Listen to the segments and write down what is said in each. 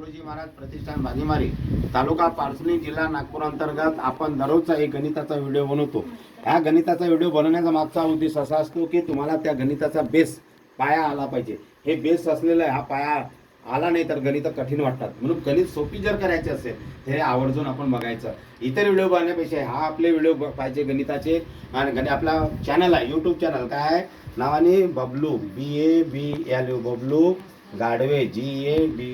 तुकडोजी महाराज प्रतिष्ठान भागीमारी तालुका पारसणी जिल्हा नागपूर अंतर्गत आपण दररोजचा एक गणिताचा व्हिडिओ बनवतो. ह्या गणिताचा व्हिडिओ बनवण्याचा मागचा उद्देश असा असतो की तुम्हाला त्या गणिताचा बेस पाया आला पाहिजे. हे बेस असलेला आहे, हा पाया आला नाही तर गणित कठीण वाटतात. म्हणून गणित सोपी जर करायचे असेल तर हे आवर्जून आपण बघायचं. इतर व्हिडिओ बघण्यापेक्षा हा आपले व्हिडिओ पाहिजे गणिताचे. आणि गणित आपला चॅनल आहे यूट्यूब चॅनल काय आहे? नावाने Bablu B A B L U Bablu Gadwe G A B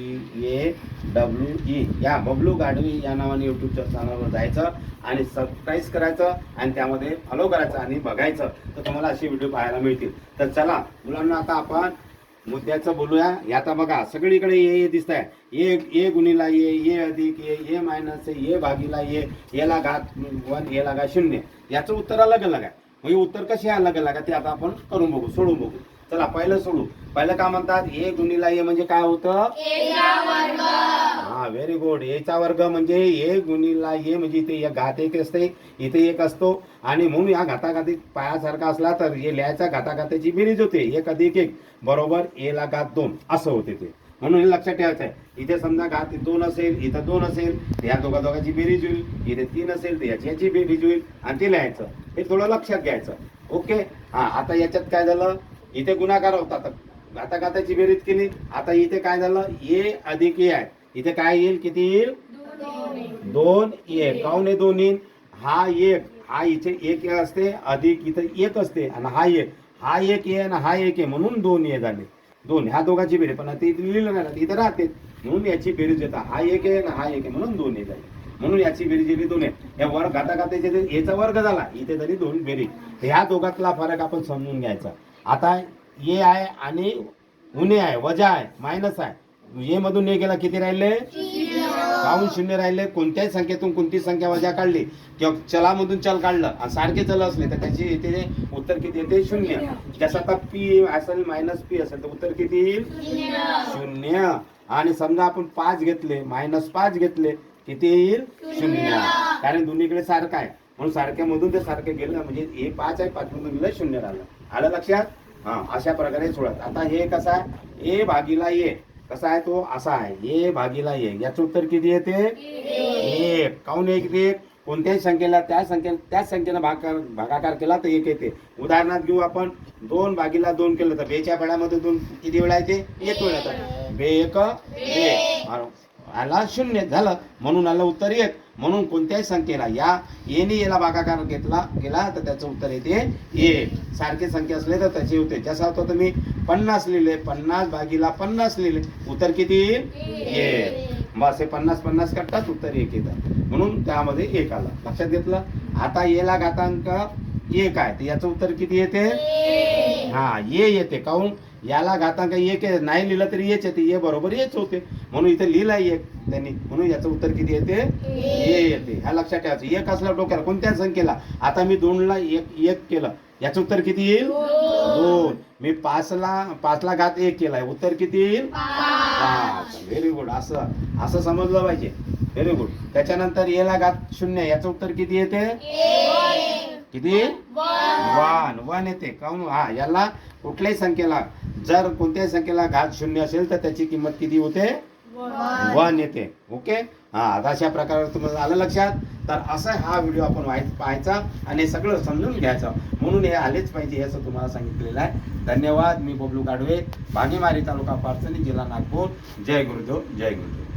A W E या बबलू गाडवे या नावाने यूट्यूबच्या चॅनलवर जायचं आणि सबस्क्राईब करायचं आणि त्यामध्ये फॉलो करायचं आणि बघायचं. तर तुम्हाला असे व्हिडिओ पाहायला मिळतील. तर चला मुलांना आता आपण मुद्द्याचं बोलूया. आता बघा सगळीकडे ये ये दिसत आहे ए ए गुणीला ये ये अधिक ये ये मायनस ये भागीला ये येला घात वन येला घात शून्य. याचं उत्तर अलग अलग आहे. मग हे उत्तर कसे अलग अलग आहे ते आता आपण करून बघू सोडून बघू. चला पहिलं सोडू. पहिलं काय म्हणतात? ए गुणीला ए म्हणजे काय होतं? हा व्हेरी गुड एचा वर्ग म्हणजे ए गुणीला ए म्हणजे इथे एक घात एक असते. इथे एक असतो. आणि म्हणून या घाताघाती पायासारखा असला तर हे लिहायचा घाताघाताची बेरीज होते. एक अधिक एक बरोबर ए ला घात दोन. असं होते ते. म्हणून हे लक्षात ठेवायचं आहे इथे समजा घात दोन असेल इथं दोन असेल तर या दोघा दोघांची बेरीज होईल. इथे तीन असेल तर याची याची बेरीज होईल. आणि ते लिहायचं. हे थोडं लक्षात घ्यायचं. ओके? हा आता याच्यात काय झालं? इथे गुन्हागार होता तर घाताघाताची बेरीज केली. आता इथे काय झालं? ए अधिक ए आहे. इथे काय येईल? किती येईल? दोन एक काऊन आहे दोन येईल? हा एक. हा इथे एक असते अधिक इथे एक असते आणि हा एक. हा एक ए आणि हा एक आहे म्हणून दोन ये झाले. दोन. ह्या दोघांची बेरीज. पण आता इथे लिहिलं नाही इथे राहते. म्हणून याची बेरीज येतात हा एक आहे आणि हा एक आहे म्हणून दोन ए झाले. म्हणून याची बेरीज येते दोन आहे या वर घाता घाताचे याचा वर्ग झाला इथे तरी दोन बेरीज. ह्या दोघातला फरक आपण समजून घ्यायचा. आता ये आहे आणि उणे आहे वजा आहे मायनस आहे. ये मधून ये गेला किती राहिले? पाहून शून्य राहिले. कोणत्याही संख्येतून कोणती संख्या वजा काढली? किंवा चलामधून चल काढलं आणि सारखे चल असले तर त्याची येते उत्तर किती येते? शून्य. त्याचा आता पी असेल मायनस पी असेल तर उत्तर किती येईल? शून्य. आणि समजा आपण पाच घेतले मायनस पाच घेतले किती येईल? शून्य. कारण दोन्हीकडे सारखं आहे. म्हणून सारख्यामधून ते सारखं गेलं म्हणजे ए पाच आहे पाच मधून गेलं शून्य राहिलं. आलं लक्षात? हा अशा प्रकारे सोडत. आता हे कसं आहे? ए भागीला ए. कसा आहे तो? असा आहे. ए भागीला ए. याचं उत्तर किती येते? एक. काऊन एक एक कोणत्याही संख्येला त्या संख्येला त्याच संख्येनं भागाकार भागाकार केला तर एक येते. उदाहरणार्थ घेऊ आपण. दोन भागीला दोन केलं तर बेच्या फेड्यामध्ये दोन किती वेळा येते? एक वेळा येतात बे एक बे. आला शून्य झालं म्हणून आलं उत्तर एक. म्हणून कोणत्याही संख्येला या. येने याला भागाकार घेतला गेला तर त्याचं उत्तर येते एक. सारखे संख्या असले तर त्याचे होते. जसं होतं तुम्ही पन्नास लिहिले. पन्नास भागीला पन्नास लिहिले. उत्तर किती? येईल एक. बस हे पन्नास पन्नास करतात उत्तर एक येतं म्हणून त्यामध्ये एक आलं. लक्षात घेतलं? आता येला घातांक एक आहे. तर याचं उत्तर किती येते? हा ये येते. काहून? याला घातांक एक नाही लिहिलं तरी येच येते ये बरोबर येच होते. म्हणून इथे लिहिला एक. त्यांनी म्हणून याचं उत्तर किती येते? ये येते. ह्या लक्षात ठेवायचं एक असल्या डोक्याला कोणत्या संख्येला? आता मी दोनला एक एक केलं. याचं उत्तर किती येईल? दोन. मी पाचला पाचला घात एक केलाय. उत्तर किती येईल? पाच. व्हेरी गुड असं असं समजलं पाहिजे. व्हेरी गुड त्याच्यानंतर येला घात शून्य. याचं उत्तर किती येते? किती? वन. वन. येते. काऊन? हा याला कुठल्याही संख्येला जर कोणत्याही संख्येला घात शून्य असेल तर त्याची किंमत किती होते? वन. येते. ओके? हा आता अशा प्रकारे तुम्हाला आलं लक्षात. तर असा हा व्हिडिओ आपण पाहायचा आणि सगळं समजून घ्यायचं. म्हणून हे आलेच पाहिजे असं तुम्हाला सांगितलेलं आहे. धन्यवाद. मी बबलू गाडवे भागीमारी तालुका पारसणी जिल्हा नागपूर. जय गुरुदेव जय गुरुदेव.